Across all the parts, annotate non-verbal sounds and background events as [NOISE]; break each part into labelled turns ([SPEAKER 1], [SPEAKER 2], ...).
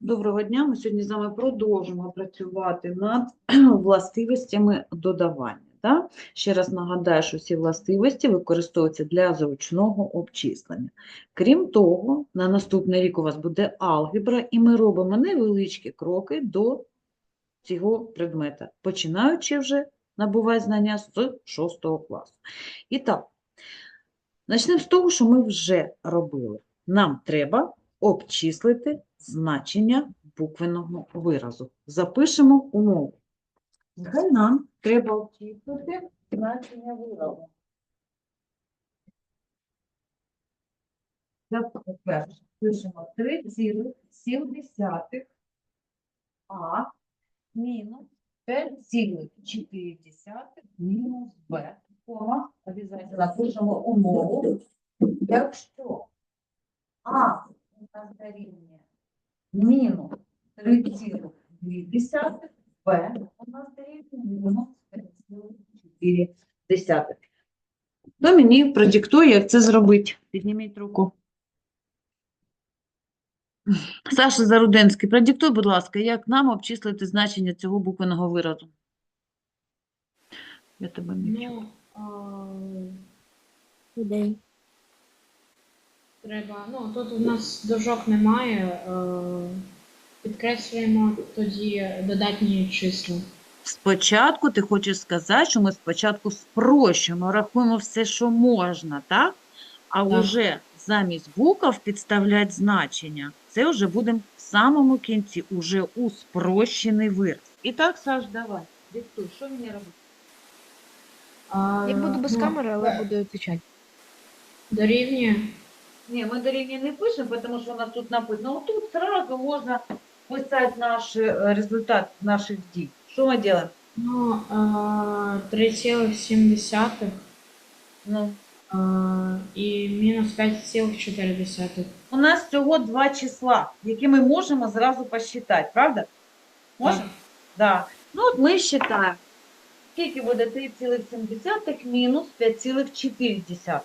[SPEAKER 1] Доброго дня. Ми сьогодні з вами продовжимо працювати над [CLEARS THROAT] властивостями додавання. Да? Ще раз нагадаю, що всі властивості використовуються для зручного обчислення. Крім того, на наступний рік у вас буде алгебра, і ми робимо невеличкі кроки до цього предмета, починаючи вже набувати знання з 6 класу. І так, почнемо з того, що ми вже робили. Нам треба обчислити значення буквеного виразу. Запишемо умову. Нехай нам треба обчислити значення виразу. Це по-перше, пишемо 3,7 А мінус 5,4 мінус Б. Кома, обов'язково пишемо умову. Якщо А у нас дорівнює мінус 3,2, Б у нас дорівнює мінус 5,4. Хто мені продиктує, як це зробити? Підніміть руку. Саша Заруденський, продиктуй, будь ласка, як нам обчислити значення цього буквеного виразу? Я тебе не чую.
[SPEAKER 2] Ну, а. Треба. Ну, тут у нас дужок немає. е, Підкреслюємо тоді додатні числа.
[SPEAKER 1] Спочатку ти хочеш сказати, що ми спочатку спрощуємо, рахуємо все, що можна, так? А
[SPEAKER 2] Так.
[SPEAKER 1] вже замість букв підставляти значення. Це вже будемо в самому кінці, уже у спрощений вираз. І так, Саш, давай, диктуй, що мені робити?
[SPEAKER 2] А,
[SPEAKER 3] Я буду без
[SPEAKER 2] ну,
[SPEAKER 3] камери, але буду відповідати.
[SPEAKER 2] Дорівнює.
[SPEAKER 1] Ні, ми до рівня не пишемо, тому що у нас тут написано. Ну, тут сразу можна писати наш е, результат наших дій. Що ми робимо?
[SPEAKER 2] Ну, а, 3,7
[SPEAKER 1] Ну,
[SPEAKER 2] а, і мінус 5,4.
[SPEAKER 1] у нас всього два числа, які ми можемо зразу посчитати, правда? Можемо? Да. Ну, от ми считаємо. Скільки буде 3,7 мінус 5,4?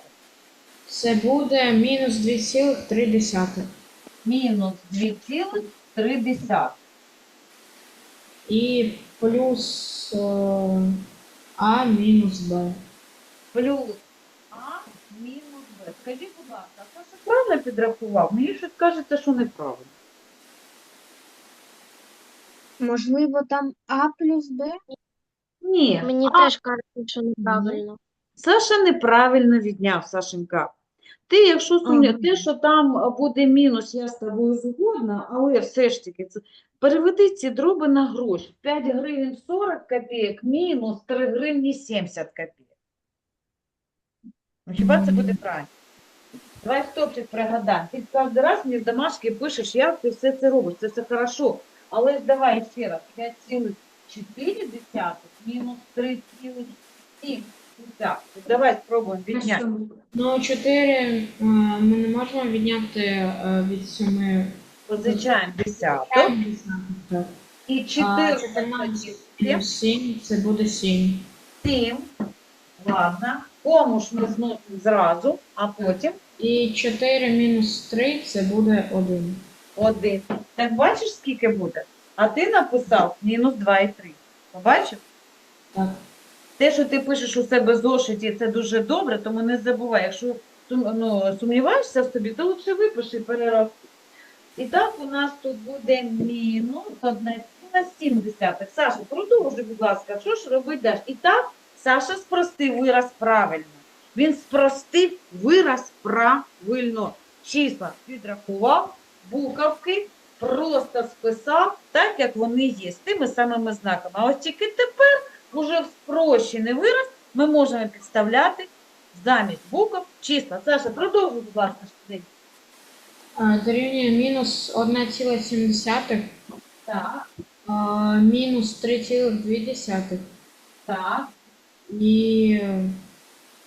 [SPEAKER 2] Це буде мінус 2,3.
[SPEAKER 1] Мінус 2,3.
[SPEAKER 2] І плюс е, А мінус Б.
[SPEAKER 1] Плюс А мінус Б. Скажіть, будь ласка, а Саша правильно підрахував? Мені щось кажеться, що неправильно.
[SPEAKER 3] Можливо, там А плюс Б?
[SPEAKER 1] Ні.
[SPEAKER 3] Мені
[SPEAKER 1] А
[SPEAKER 3] теж кажуть, що неправильно.
[SPEAKER 1] Саша неправильно відняв, Сашенька. Ти, якщо сумня, те, що там буде мінус, я з тобою згодна, але все ж таки, це... переведи ці дроби на гроші. 5 гривень 40 копійок, мінус 3 гривні 70 копійок. Ну, хіба це буде правильно? Давай стопчик пригадаємо. Ти кожен раз мені в домашки пишеш, як ти все це робиш, це все хорошо. Але ж давай ще раз, 5,4 мінус 3,7. Давай спробуємо відняти.
[SPEAKER 2] Ну, 4 е, ми не можемо відняти е, від 7
[SPEAKER 1] Позичаємо десяток.
[SPEAKER 2] Так.
[SPEAKER 1] І
[SPEAKER 2] А
[SPEAKER 1] 14
[SPEAKER 2] 14
[SPEAKER 1] 7.
[SPEAKER 2] плюс 7 це буде 7.
[SPEAKER 1] 7. Ладно. Кому ж ми зносимо зразу, а потім
[SPEAKER 2] І 4 мінус 3 це буде 1.
[SPEAKER 1] 1. Так бачиш, скільки буде? А ти написав мінус 2 і 3. Побачив?
[SPEAKER 2] Так.
[SPEAKER 1] Те, що ти пишеш у себе зошиті, це дуже добре, тому не забувай. Якщо ну, сумніваєшся в собі, то лучше випиши перерахуй. І так у нас тут буде мінус 1,7. Саша, продовжуй, будь ласка, що ж робити далі? І так, Саша спростив вираз правильно. Він спростив вираз правильно. Числа підрахував, буковки просто списав так, як вони є, з тими самими знаками. А ось тільки тепер уже в спрощений вираз ми можемо підставляти замість букв числа. Саша, продовжуй, будь ласка.
[SPEAKER 2] Е, Дорівнює мінус 1,7,
[SPEAKER 1] Так,
[SPEAKER 2] мінус 3,2
[SPEAKER 1] так.
[SPEAKER 2] і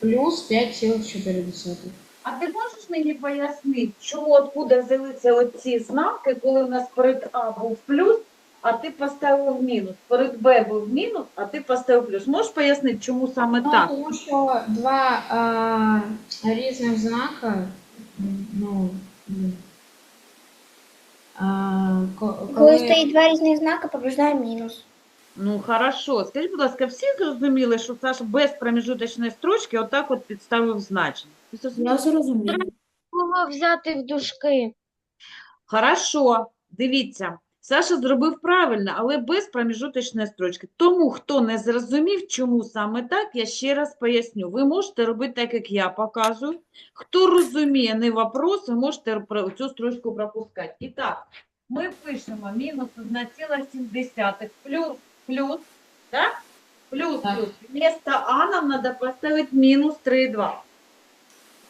[SPEAKER 2] плюс 5,4.
[SPEAKER 1] А ти можеш мені пояснити, чому откуда взялися оці знаки, коли у нас перед А був плюс, а ти поставив мінус? Перед Б був мінус, а ти поставив плюс. Можеш пояснити, чому саме
[SPEAKER 2] Ну,
[SPEAKER 1] так?
[SPEAKER 2] тому що два е, різних знака, ну, м, е, ко-
[SPEAKER 3] Коли стоїть два різних знаки, побаждає мінус.
[SPEAKER 1] Ну, хорошо. Скажіть, будь ласка, всі зрозуміли, що Саша без проміжуточної строчки отак от підставив значення? Зрозуміли?
[SPEAKER 3] зрозуміла. Було взяти в дужки.
[SPEAKER 1] Хорошо, дивіться, Саша зробив правильно, але без проміжуточної строчки. Тому, хто не зрозумів, чому саме так, я ще раз поясню. Ви можете робити так, як я показую. Хто розуміє, не вопрос, ви можете цю строчку пропускати. І так, ми пишемо мінус 1,7 плюс, плюс, так? Плюс, плюс. Вместо А нам треба поставити мінус 3,2.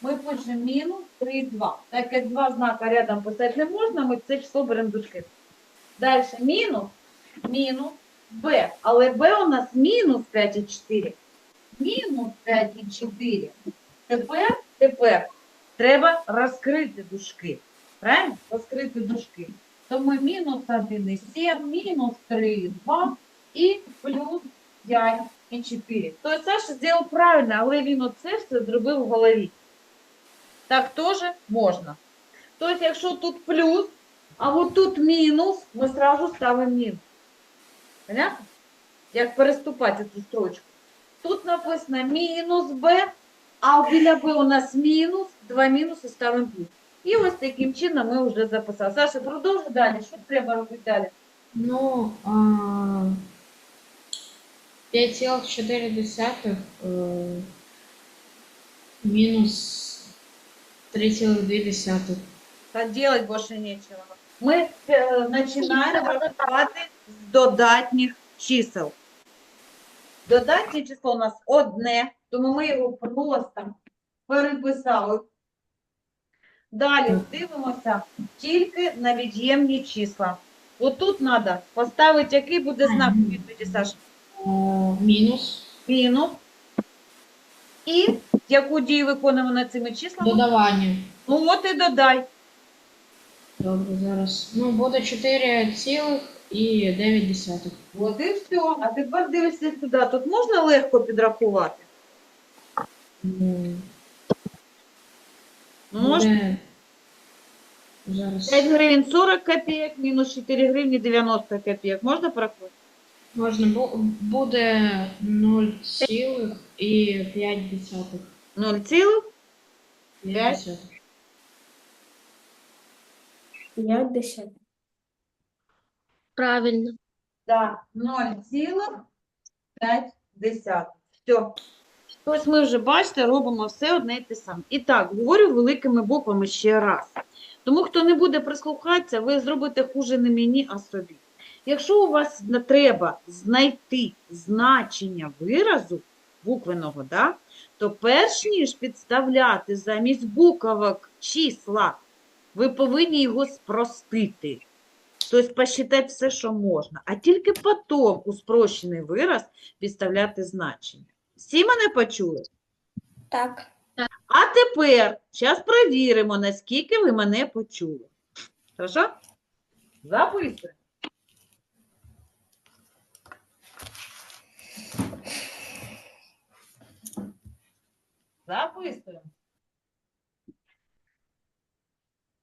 [SPEAKER 1] Ми пишемо мінус 3,2. Так як два знака рядом писати не можна, ми це число беремо дужки. Далі мінус, мінус b. Але b у нас мінус 5,4. Мінус 5,4. Тепер, тепер треба розкрити дужки. Правильно? Розкрити дужки. То ми мінус 1,7, мінус 3,2 і плюс 5,4. Тобто Саша зробив правильно, але він оце все зробив в голові. Так теж можна. Тобто, якщо тут плюс, а от тут мінус, ми сразу ставимо мінус. Понятно? Як переступати цю строчку. Тут написано мінус b, а біля b у нас мінус, два мінуси ставимо плюс. І ось таким чином ми вже записали. Саша, продовжуй далі. Що треба робити далі?
[SPEAKER 2] Ну, а, 5,4 е, мінус 3,2.
[SPEAKER 1] Та делать більше нічого. Ми е, починаємо рахувати з додатніх чисел. Додатнє число у нас одне, тому ми його просто переписали. Далі дивимося тільки на від'ємні числа. Отут треба поставити, який буде знак відповіді, Саша?
[SPEAKER 2] Е, Мінус
[SPEAKER 1] Мінус. І яку дію виконуємо над цими числами?
[SPEAKER 2] додавання.
[SPEAKER 1] Ну от і додай.
[SPEAKER 2] Добре, зараз. Ну, буде 4,9.
[SPEAKER 1] От і все. А тепер дивишся сюди. Тут можна легко підрахувати?
[SPEAKER 2] Ну,
[SPEAKER 1] Ну, можна.
[SPEAKER 2] буде... Зараз.
[SPEAKER 1] 5 гривень 40 копійок, мінус 4 гривні 90 копійок. Можна порахувати?
[SPEAKER 2] Можна бу- буде 0,5.
[SPEAKER 1] 0 цілих.
[SPEAKER 2] 5.
[SPEAKER 3] Як десять. Правильно.
[SPEAKER 1] Так, 0,5. Все. Ось ми вже, бачите, робимо все одне і те саме. І так, говорю великими буквами ще раз. Тому, хто не буде прислухатися, ви зробите хуже не мені, а собі. Якщо у вас не треба знайти значення виразу буквеного, да, то перш ніж підставляти замість буквок числа, ви повинні його спростити. Тобто посчитати все, що можна, а тільки потім у спрощений вираз підставляти значення. Всі мене почули?
[SPEAKER 3] Так.
[SPEAKER 1] А тепер зараз перевіримо, наскільки ви мене почули. Хорошо? Записуємо. Записуємо. І так,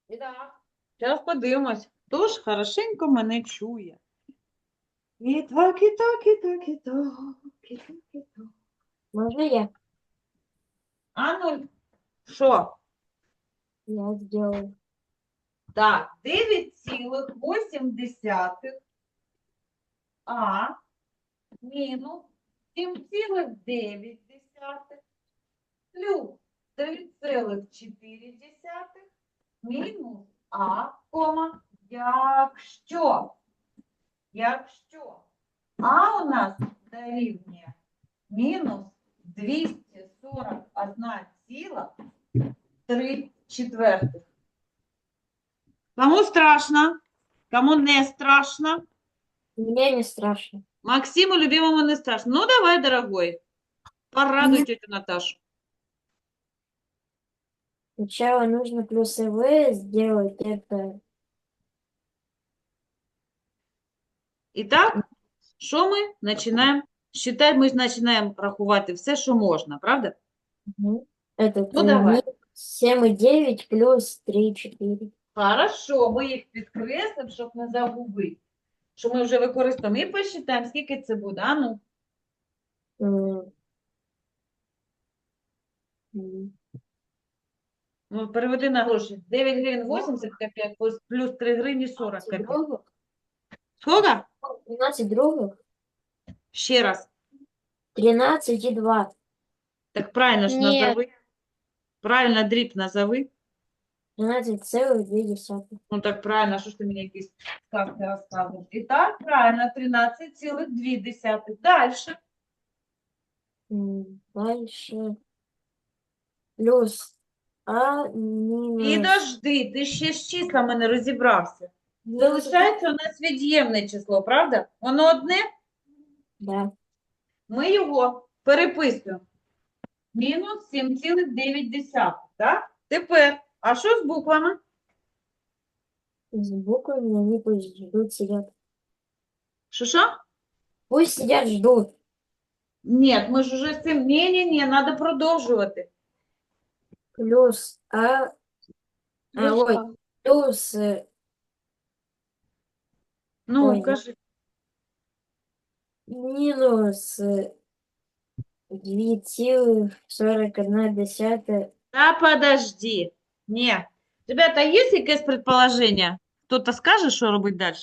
[SPEAKER 1] зараз подивимось. Хто ж хорошенько мене чує. І так, і так, і так, і так, і так, і так.
[SPEAKER 3] Можна я?
[SPEAKER 1] А ну, що?
[SPEAKER 3] Я зроблю.
[SPEAKER 1] Так, 9,8 А мінус 7,9 плюс 3,4 мінус А, кома, якщо, якщо А у нас дорівнює мінус 241,3 четвертих. Кому страшно? Кому не страшно?
[SPEAKER 3] Мне не страшно.
[SPEAKER 1] Максиму, любимому, не страшно. Ну, давай, дорогой. Порадуй тетю Наташу.
[SPEAKER 3] Сначала нужно плюсовые сделать это.
[SPEAKER 1] Итак, що ми починаємо? Считай, ми починаємо рахувати все, що можна, правда?
[SPEAKER 3] Мгм. Этот
[SPEAKER 1] Ну,
[SPEAKER 3] э,
[SPEAKER 1] давай.
[SPEAKER 3] минус 7,9 плюс 3,4.
[SPEAKER 1] Хорошо, ми їх підкреслимо, щоб не загубити. Що ми вже використовуємо. І посчитаємо, скільки це буде. А ну,
[SPEAKER 3] М. М.
[SPEAKER 1] ну переведи на гроші. 9 гривень 80 копійок плюс- плюс 3 гривні 40 копійок.
[SPEAKER 3] Других?
[SPEAKER 1] Сколько?
[SPEAKER 3] 12 других?
[SPEAKER 1] Ще раз.
[SPEAKER 3] 13 и 2.
[SPEAKER 1] Так правильно ж
[SPEAKER 2] Ні.
[SPEAKER 1] назови. Правильно дріб назови.
[SPEAKER 3] 13,2.
[SPEAKER 1] Ну так правильно, що ж ти мені якісь сказки розказуєш? І так, правильно, 13,2. Дальше.
[SPEAKER 3] М, Дальше. Плюс А минус.
[SPEAKER 1] Підожди, ти ще з числами не розібрався. Залишається у нас від'ємне число, правда? Воно одне,
[SPEAKER 3] Да.
[SPEAKER 1] ми його переписуємо. Мінус 7,9, так? Тепер, а що з буквами?
[SPEAKER 3] С буквами они пусть ждут, сидят.
[SPEAKER 1] Що що?
[SPEAKER 3] Пусть сидят, ждут.
[SPEAKER 1] Ні, ми ж уже з цим. Ні, ні, ні, треба продовжувати.
[SPEAKER 3] Плюс А. А, ой, плюс э,
[SPEAKER 1] Ну,
[SPEAKER 3] Ой,
[SPEAKER 1] кажи.
[SPEAKER 3] минус э, 2,41.
[SPEAKER 1] Та подожди. Ні. Ребята, є якесь предположення? Хто-то скаже, що робити далі?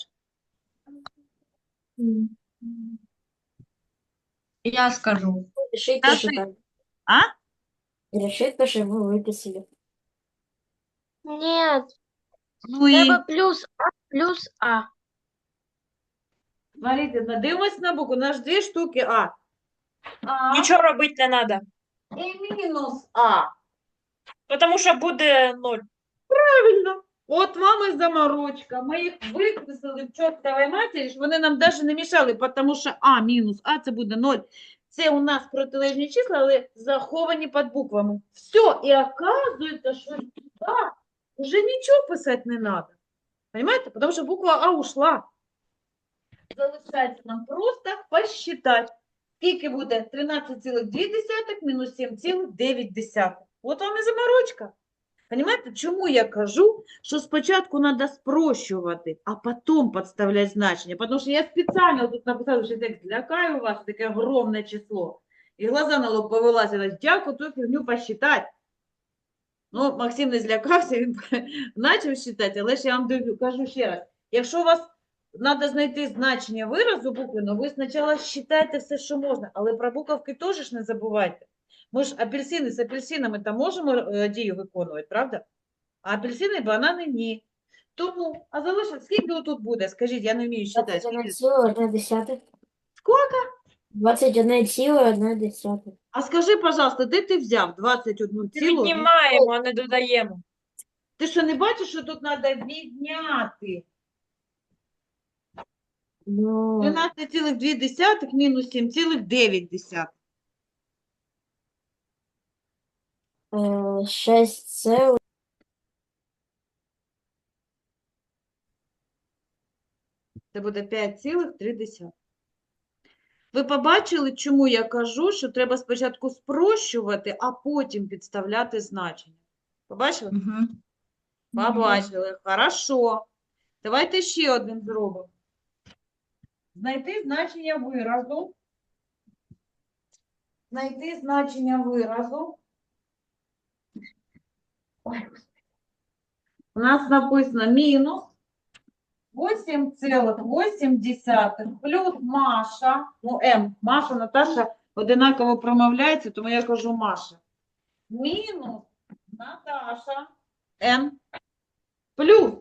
[SPEAKER 2] Я скажу.
[SPEAKER 3] Решить,
[SPEAKER 1] Да
[SPEAKER 3] что
[SPEAKER 1] ты-
[SPEAKER 3] так.
[SPEAKER 1] А?
[SPEAKER 3] Решить, то, что мы выписали.
[SPEAKER 4] Нет,
[SPEAKER 1] Ну і,
[SPEAKER 4] треба плюс А, плюс А.
[SPEAKER 1] смотрите, дивимось на букву, у нас ж дві штуки А. А
[SPEAKER 5] Нічого робити не треба,
[SPEAKER 1] і мінус А.
[SPEAKER 5] тому що буде ноль.
[SPEAKER 1] Правильно. От вам і заморочка. Ми їх виписали в чортовій матері, ж вони нам навіть не мішали, тому що А мінус А це буде 0. Це у нас протилежні числа, але заховані під буквами. Все, і оказується, що сюди вже нічого писати не треба. Понимаете? Потому що буква А ушла. Залишається нам просто посчитати. Скільки буде 13,2 мінус 7,9. От вам і заморочка. Понимаете, чому я кажу, що спочатку треба спрощувати, а потім підставляти значення? Тому що я спеціально тут написала, що текст злякаю вас, таке огромне число. І глаза на лоб повилазили, дякую, ту фігню посчитати. Ну, Максим не злякався, він [LAUGHS] почав считати, але ж я вам кажу ще раз, якщо у вас треба знайти значення виразу букви, ну ви спочатку считайте все, що можна, але про буковки теж не забувайте. Ми ж апельсини з апельсинами там можемо е, дію виконувати, правда? А апельсини банани ні. Тому, а залишить, скільки тут буде? Скажіть, я не вмію читати. Скільки?
[SPEAKER 3] 21,1.
[SPEAKER 1] Скільки?
[SPEAKER 3] 21,1.
[SPEAKER 1] А скажи, пожалуйста, де ти взяв 21 цілу?
[SPEAKER 5] Віднімаємо, а не додаємо.
[SPEAKER 1] Ти що не бачиш, що тут треба відняти?
[SPEAKER 3] Ну,
[SPEAKER 1] 12,2 мінус 7,9.
[SPEAKER 3] Э, 6 целых.
[SPEAKER 1] Це буде 5,3. Ви побачили, чому я кажу, що треба спочатку спрощувати, а потім підставляти значення? Побачили? Побачили. Хорошо. Давайте ще один зробимо. Знайти значення виразу. Знайти значення виразу. У нас написано мінус 8,8 плюс Маша. Ну, М. Маша, Наташа одинаково промовляється, тому я кажу Маша. Мінус Наташа. Н плюс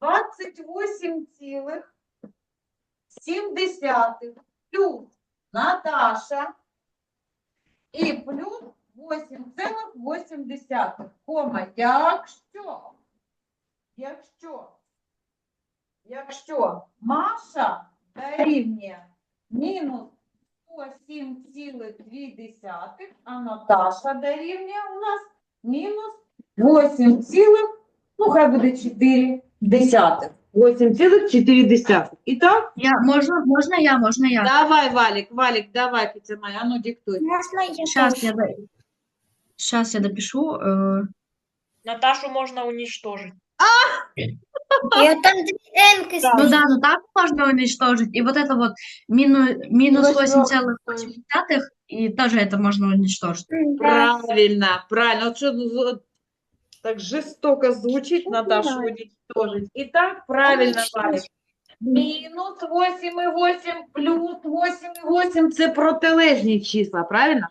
[SPEAKER 1] 28,7 плюс Наташа і плюс 8,8. Кома, якщо, якщо, якщо Маша дорівнює мінус 107,2, а Наташа дорівнює у нас мінус 8 цілих, ну хай буде 4 десятих. 8,4. І так?
[SPEAKER 2] Я, можна, можна я, можна я.
[SPEAKER 1] Давай, Валік, Валік, давай, моя, а ну диктуй.
[SPEAKER 4] Можно я
[SPEAKER 2] Сейчас я, до- щас я допишу. Е,
[SPEAKER 5] Наташу можна уничтожить.
[SPEAKER 3] Я там две энки
[SPEAKER 5] Да.
[SPEAKER 6] Ну да, ну так можно уничтожить. И вот это вот мину, минус
[SPEAKER 3] Восьмерка.
[SPEAKER 6] 8,8, и тоже это можно уничтожить.
[SPEAKER 1] Правильно, правильно. От що ну, з- так жорстоко звучить, Наташу уничтожить. І так, правильно, Валік. Мінус 8,8 плюс 8,8 – це протилежні числа, правильно?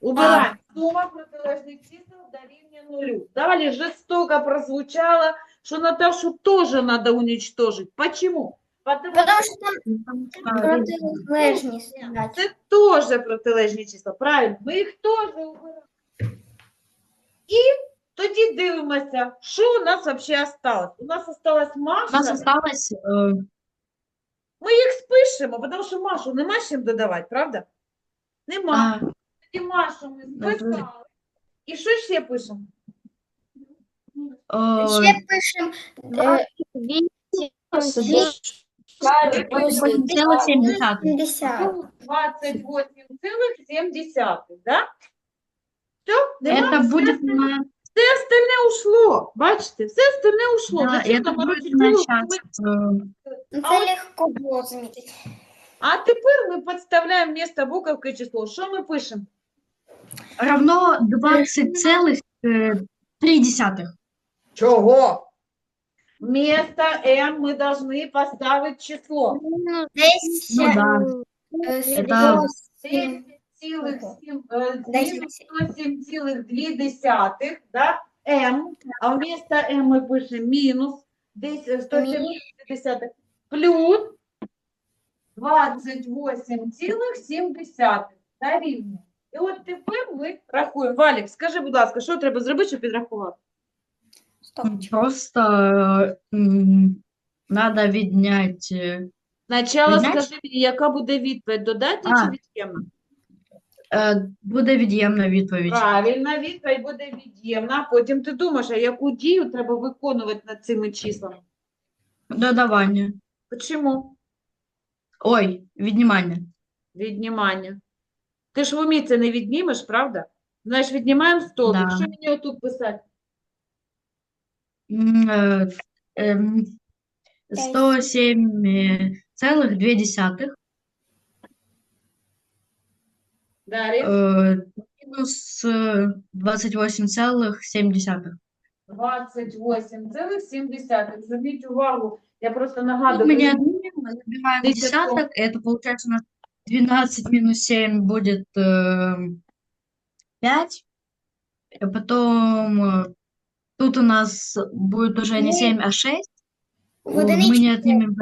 [SPEAKER 1] Убираємо. Сума протилежних чисел дорівнює нулю. Далі жорстоко прозвучало, що Наташу теж треба уничтожить. Почему? Потому
[SPEAKER 3] Потому что там противоположность.
[SPEAKER 1] це теж протилежні числа, правильно? Ми їх теж убираємо. І тоді дивимося, що у нас взагалі осталось. У нас осталась Маша.
[SPEAKER 6] У нас осталось... э,
[SPEAKER 1] Ми їх спишемо, тому що Машу нема з чим додавати, правда? Нема.
[SPEAKER 6] а,
[SPEAKER 1] Тоді Машу ми
[SPEAKER 6] Ну, дуже.
[SPEAKER 1] списали. І що ще пишемо?
[SPEAKER 6] э,
[SPEAKER 3] Ще пишем э,
[SPEAKER 6] 8,7.
[SPEAKER 3] 70.
[SPEAKER 1] 28,7, да? Все?
[SPEAKER 6] Это будет на,
[SPEAKER 1] Все остальне ушло. Бачите, все остальне ушло.
[SPEAKER 6] да,
[SPEAKER 1] Зачем
[SPEAKER 6] это
[SPEAKER 1] нам
[SPEAKER 6] будет
[SPEAKER 1] робити
[SPEAKER 6] на
[SPEAKER 1] цілу
[SPEAKER 6] час.
[SPEAKER 1] кубик?
[SPEAKER 6] э,
[SPEAKER 3] Ну,
[SPEAKER 1] А
[SPEAKER 3] Це
[SPEAKER 1] от-
[SPEAKER 3] легко було замітити.
[SPEAKER 1] А тепер ми підставляємо вместо буковки число. Що ми пишемо?
[SPEAKER 6] Равно 20,3.
[SPEAKER 1] Чого? Вместо m ми повинні поставити число.
[SPEAKER 6] Ну да. Это-
[SPEAKER 1] 10,7,
[SPEAKER 3] Десять.
[SPEAKER 1] 107,2, да? m, а вместо m ми пишемо мінус 10, плюс 28,7 да, дорівнює. І от тепер ми рахуємо. Валік, скажи, будь ласка, що треба зробити, щоб підрахувати?
[SPEAKER 6] Просто надо відняти
[SPEAKER 1] Спочатку
[SPEAKER 6] Відняти?
[SPEAKER 1] скажи мені, яка буде відповідь, додатня
[SPEAKER 6] А.
[SPEAKER 1] чи від'ємна?
[SPEAKER 6] е, буде від'ємна відповідь.
[SPEAKER 1] Правильна відповідь буде від'ємна. Потім ти думаєш, а яку дію треба виконувати над цими числами?
[SPEAKER 6] Додавання.
[SPEAKER 1] Чому?
[SPEAKER 6] Ой, віднімання.
[SPEAKER 1] Віднімання. Ти ж в умі це не віднімеш, правда? Знаєш, віднімаємо стовпик.
[SPEAKER 6] Да.
[SPEAKER 1] Що мені отут писати?
[SPEAKER 6] М, е, ем, 107,2
[SPEAKER 1] Далі.
[SPEAKER 6] е, мінус е, 28,7.
[SPEAKER 1] 28,7. Зверніть увагу, я просто
[SPEAKER 6] Тут
[SPEAKER 1] нагадую.
[SPEAKER 6] мы
[SPEAKER 1] коли-
[SPEAKER 6] не отнимем, мы забираем
[SPEAKER 1] Десяток.
[SPEAKER 6] десяток, это получается у нас 12 минус 7 будет э, 5. А потом э, тут у нас будет уже не
[SPEAKER 3] Мы-
[SPEAKER 6] 7, а 6.
[SPEAKER 3] В
[SPEAKER 6] Мы не отнимем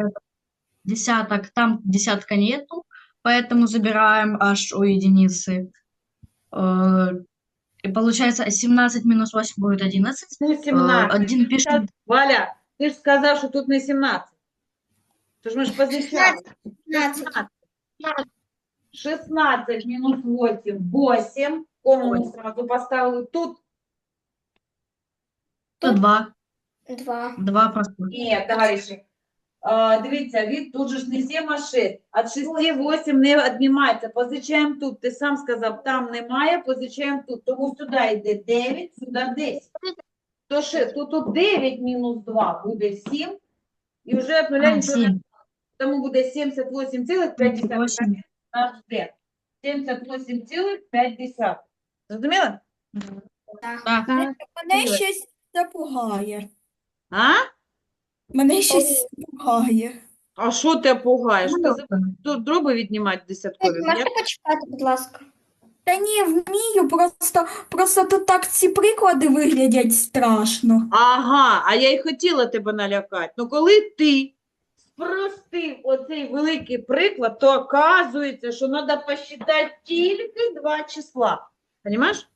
[SPEAKER 6] десяток, там десятка нету, поэтому забираем аж у единицы. Э, И получается 17 минус 8 будет 11.
[SPEAKER 1] Ну,
[SPEAKER 6] Э,
[SPEAKER 1] 17.
[SPEAKER 6] Один пишем,
[SPEAKER 1] Валя, ти ж сказав, що тут не 17. Тож ми ж позичали.
[SPEAKER 3] 15.
[SPEAKER 1] 16 мінус 8, 8. Кому ми сразу поставили тут?
[SPEAKER 6] то 2.
[SPEAKER 3] 2.
[SPEAKER 6] 2 просто.
[SPEAKER 1] Ні, товариші. А, дивіться, від тут же ж не 7, а 6. От 6 8 не віднімається. Позичаємо тут. Ти сам сказав, там немає, позичаємо тут. Тому сюди йде 9, сюди 10. То ще, то тут 9 мінус 2 буде 7. І вже від нуля
[SPEAKER 6] А,
[SPEAKER 1] нічого не
[SPEAKER 6] 7.
[SPEAKER 1] Тому буде 78,5
[SPEAKER 6] Восемь.
[SPEAKER 1] Наш D. 78,5. Зрозуміли?
[SPEAKER 6] Так.
[SPEAKER 7] Мене щось запугає.
[SPEAKER 1] А?
[SPEAKER 7] Мене щось пугає.
[SPEAKER 1] А що ти пугаєш? Ти за дроби віднімати десяткові?
[SPEAKER 3] Можете
[SPEAKER 1] Я-
[SPEAKER 3] почекати, будь ласка.
[SPEAKER 7] Та ні, вмію, просто, просто тут так ці приклади виглядять страшно.
[SPEAKER 1] Ага, а я й хотіла тебе налякати. Ну коли ти спростив оцей великий приклад, то оказується, що треба посчитати тільки два числа. Понимаєш?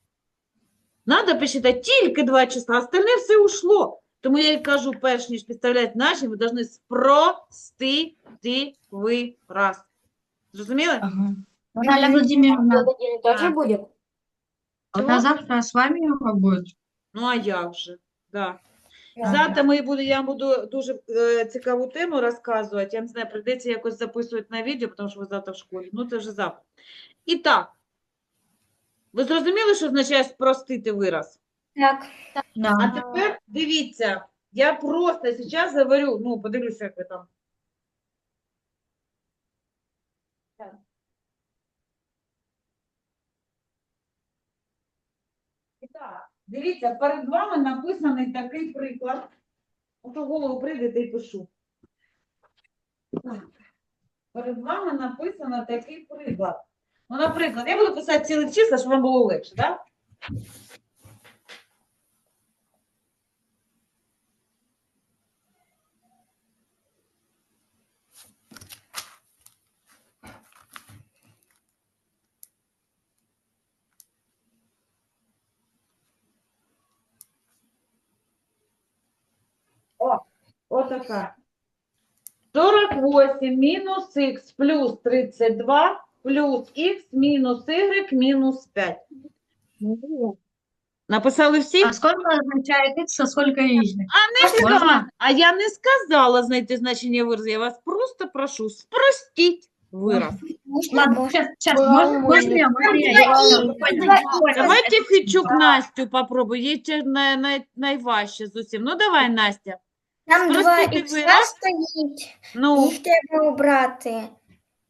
[SPEAKER 1] Треба посчитати тільки два числа, остальне все ушло. Тому я й кажу, перш ніж підставляти наші, ми повинні спростити вираз. Зрозуміли?
[SPEAKER 6] Ага. Наталья Владимировна,
[SPEAKER 1] тоже
[SPEAKER 3] буде?
[SPEAKER 6] вот а завтра с вами урок будет?
[SPEAKER 1] Ну, а як же? Да. Завтра ми буду, я буду дуже е, цікаву тему розказувати. Я не знаю, прийдеться якось записувати на відео, тому що ви завтра в школі. Ну, це вже завтра. І так, ви зрозуміли, що означає спростити вираз?
[SPEAKER 3] Так.
[SPEAKER 1] А тепер дивіться, я просто зараз говорю, ну, подивлюся, як ви там. Так. І так, дивіться, перед вами написаний такий приклад. От у голову прийдете і пишу. Перед вами написано такий приклад. Ну, наприклад, я буду писати цілих числа, щоб вам було легше, так? Отака. 48 мінус х плюс 32 плюс х мінус y мінус 5. Написали всі?
[SPEAKER 6] А сколько означает x, а сколько y?
[SPEAKER 1] А не
[SPEAKER 6] можна?
[SPEAKER 1] А я не сказала знайти значення виразу. Я вас просто прошу, спростіть вираз.
[SPEAKER 6] Ладно, сейчас, сейчас, можно, можно я, можно я? я всё, понял.
[SPEAKER 1] Давайте Фічук Настю попробуй. Їй це най, най, найважче з усім. Ну давай, Настя.
[SPEAKER 3] Там два
[SPEAKER 1] Спростити
[SPEAKER 3] ікса
[SPEAKER 1] вираз.
[SPEAKER 3] стоїть,
[SPEAKER 1] Ну,
[SPEAKER 3] їх треба обрати.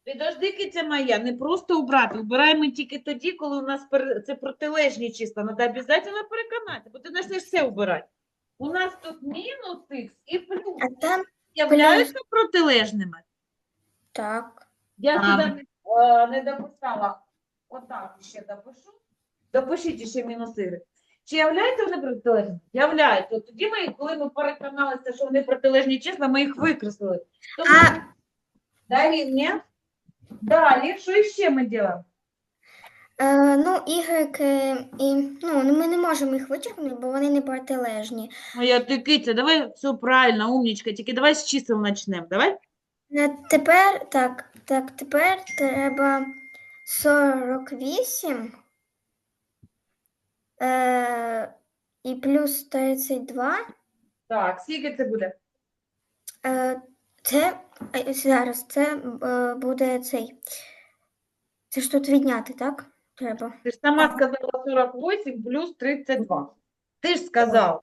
[SPEAKER 1] підожди, киця моя, не просто убрати. Убираємо тільки тоді, коли у нас пер- це протилежні числа. Треба обов'язково переконати, бо ти почнеш все убирати. У нас тут мінус х і плюс
[SPEAKER 3] А там
[SPEAKER 1] являються протилежними.
[SPEAKER 3] так.
[SPEAKER 1] Я
[SPEAKER 6] Так.
[SPEAKER 1] сюди не, е, не дописала. Отак ще допишу. Допишіть ще мінус y. Чи являються вони протилежними? Являються. От тоді ми, коли ми переконалися, що вони протилежні числа, ми їх викреслили. Тому
[SPEAKER 3] А-
[SPEAKER 1] далі ні. Далі, що ще ми робимо?
[SPEAKER 3] Е, ну, Y е, і ну, ми не можемо їх вичерпнути, бо вони не протилежні.
[SPEAKER 1] Моя ти киця, давай все правильно, умнічка, тільки давай з чисел почнемо. Давай.
[SPEAKER 3] Е, Тепер так, так, тепер треба 48 е, і плюс 32.
[SPEAKER 1] Так, скільки це буде?
[SPEAKER 3] Е, це е, зараз це е, буде цей. Це ж тут відняти, так? Треба.
[SPEAKER 1] Ти ж сама сказала 48 плюс 32. Ти ж сказав.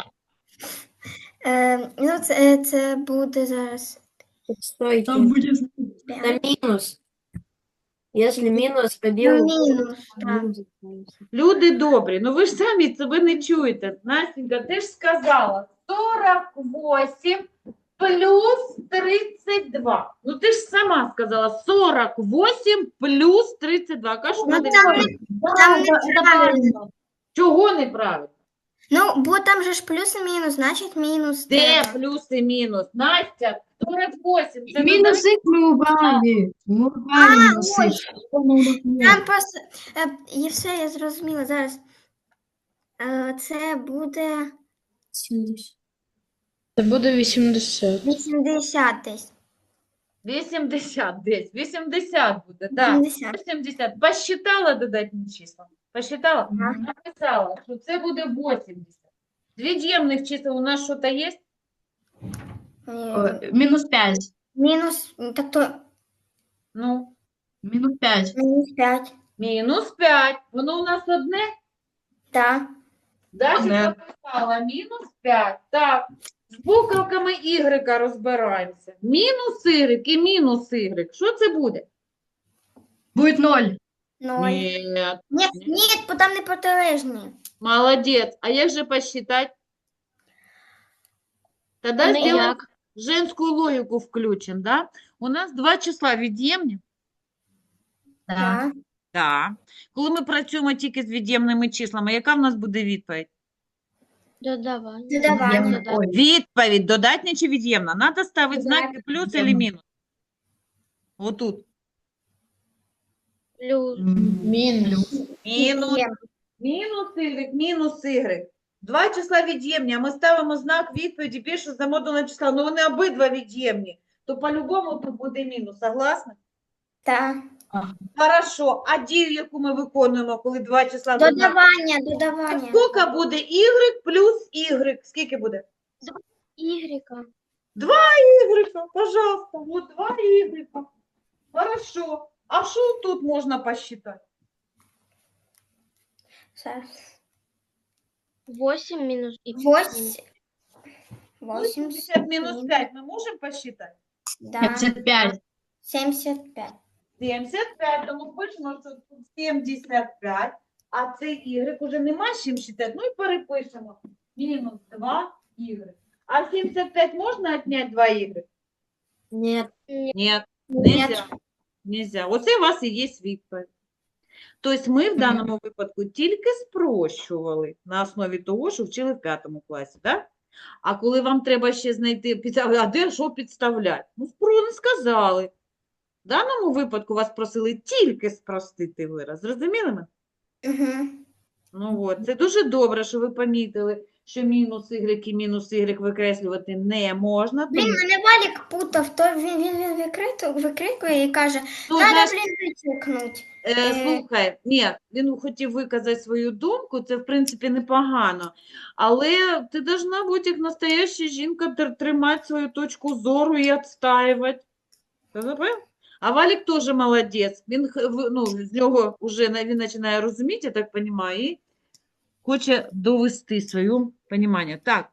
[SPEAKER 3] Е, ну, це, це буде зараз.
[SPEAKER 6] Там будет
[SPEAKER 8] на минус. Если минус, то
[SPEAKER 3] Ну,
[SPEAKER 8] белый
[SPEAKER 3] мінус. Так.
[SPEAKER 1] Люди добрі, ну ви ж самі себе не чуєте. Настенька, ти ж сказала 48 плюс 32. Ну ти ж сама сказала 48 плюс 32. Кажу,
[SPEAKER 3] Ну,
[SPEAKER 1] не
[SPEAKER 3] там,
[SPEAKER 1] правильно.
[SPEAKER 3] там неправильно.
[SPEAKER 1] Чого неправильно?
[SPEAKER 3] Ну, бо там же ж плюс і мінус, значить мінус.
[SPEAKER 1] Де
[SPEAKER 3] треба.
[SPEAKER 1] плюс і мінус? Настя, 48. Це
[SPEAKER 6] Минусы мы убрали. Мы убрали минусы.
[SPEAKER 3] Там просто. Е, і все, я зрозуміла. Зараз. Е, це буде
[SPEAKER 2] Це буде 80.
[SPEAKER 3] 80 десь.
[SPEAKER 1] 80 десь. 80 буде, так.
[SPEAKER 3] 80.
[SPEAKER 1] 80. Посчитала додатні числа? Посчитала? Написала, що це буде 80. З від'ємних чисел у нас щось є?
[SPEAKER 3] Е,
[SPEAKER 6] Минус 5.
[SPEAKER 3] Мінус. Так то
[SPEAKER 1] Ну,
[SPEAKER 6] Минус 5.
[SPEAKER 3] мінус 5.
[SPEAKER 1] мінус 5. Воно у нас одне?
[SPEAKER 3] Так.
[SPEAKER 1] Далі
[SPEAKER 6] Одне.
[SPEAKER 1] написала мінус 5. Так. З буковками Y розбираємося. Мінус Y і мінус Y. Що це буде?
[SPEAKER 6] Будет 0.
[SPEAKER 3] Ноль.
[SPEAKER 1] Ні.
[SPEAKER 3] Ні, ні, бо там не протилежні.
[SPEAKER 1] Молодець. А як же посчитать? Тогда
[SPEAKER 4] Ну,
[SPEAKER 1] сделаем
[SPEAKER 4] як?
[SPEAKER 1] женскую логику включим, да? У нас два числа від'ємні.
[SPEAKER 6] Да.
[SPEAKER 3] Так.
[SPEAKER 1] Так. Коли ми працюємо тільки з від'ємними числами, яка в нас буде відповідь?
[SPEAKER 4] Додавання.
[SPEAKER 3] Додавання.
[SPEAKER 6] Ой,
[SPEAKER 1] Відповідь додатня чи від'ємна? Надо ставити знаки плюс або мінус. Отут.
[SPEAKER 4] Плюс.
[SPEAKER 2] Мінус.
[SPEAKER 1] Мінус, мінус y, мінус y. Два числа від'ємні, а ми ставимо знак відповіді більше за модульне числа. Ну вони обидва від'ємні. То по-любому тут буде мінус. Согласна?
[SPEAKER 3] Так.
[SPEAKER 1] Хорошо. А дію, яку ми виконуємо, коли два числа за знаком?
[SPEAKER 3] Додавання, додавання.
[SPEAKER 1] Скільки буде y плюс y? Скільки буде?
[SPEAKER 4] Ігріка.
[SPEAKER 1] Y, пожалуйста, вот два Y. Хорошо. А что тут можно посчитать?
[SPEAKER 3] Зараз.
[SPEAKER 4] 8 минус х.
[SPEAKER 3] Восемь.
[SPEAKER 1] Ну,
[SPEAKER 3] Восемь.
[SPEAKER 1] 70 минус 5 мы можем посчитать?
[SPEAKER 3] Да.
[SPEAKER 6] 75.
[SPEAKER 3] 75.
[SPEAKER 1] 75, тому пишемо, що тут 75, а цей y уже нема з чим считати, ну і перепишемо. Мінус 2 y. А 75 можна отнять 2 y?
[SPEAKER 8] Нет.
[SPEAKER 1] Ні, нельзя. Нельзя. Оце у вас і є відповідь. Тобто ми в даному випадку тільки спрощували на основі того, що вчили в п'ятому класі, так? А коли вам треба ще знайти, а де що підставляти? Ну, спро не сказали. В даному випадку вас просили тільки спростити вираз. Зрозуміли ми?
[SPEAKER 3] Угу.
[SPEAKER 1] Ну от, це дуже добре, що ви помітили, що мінус y і мінус y викреслювати не можна.
[SPEAKER 3] Блін,
[SPEAKER 1] тому
[SPEAKER 3] мене Валік путав, то він, він, він викрикує і каже,
[SPEAKER 1] Ну,
[SPEAKER 3] треба,
[SPEAKER 1] знаєш,
[SPEAKER 3] блін.
[SPEAKER 1] Е,
[SPEAKER 3] Е,
[SPEAKER 1] слухай, ні, він хотів виказати свою думку, це в принципі непогано. Але ти должна бути як настояща жінка тр- тримати свою точку зору і відстаювати. А Валік теж молодець. Він х- в- ну, з нього вже він починає розуміти, я так розумію, і хоче довести своє розуміння. Так,